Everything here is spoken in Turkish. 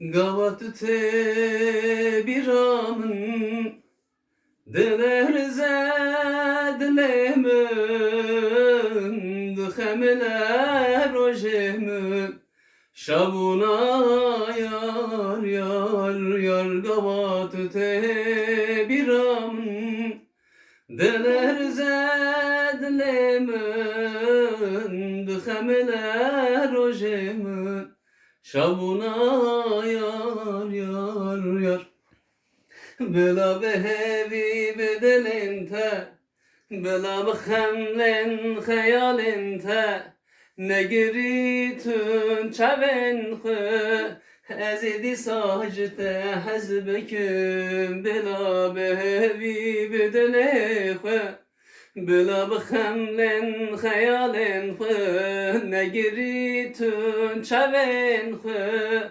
Gavatı te biramın Diler zedlemin Dıkhemeler rojemün Şabuna yar yar yar Gavatı te biramın Diler zedlemin Dıkhemeler rojemün Şabuna yar yar yar. Bela behevi bedelente Bela bexemlen hayalente Negiritün çaven xı Ezidi sacite hezbeküm Bela behevi bedele xı Bela bexemlen hayalen xı Negiritün çaven xı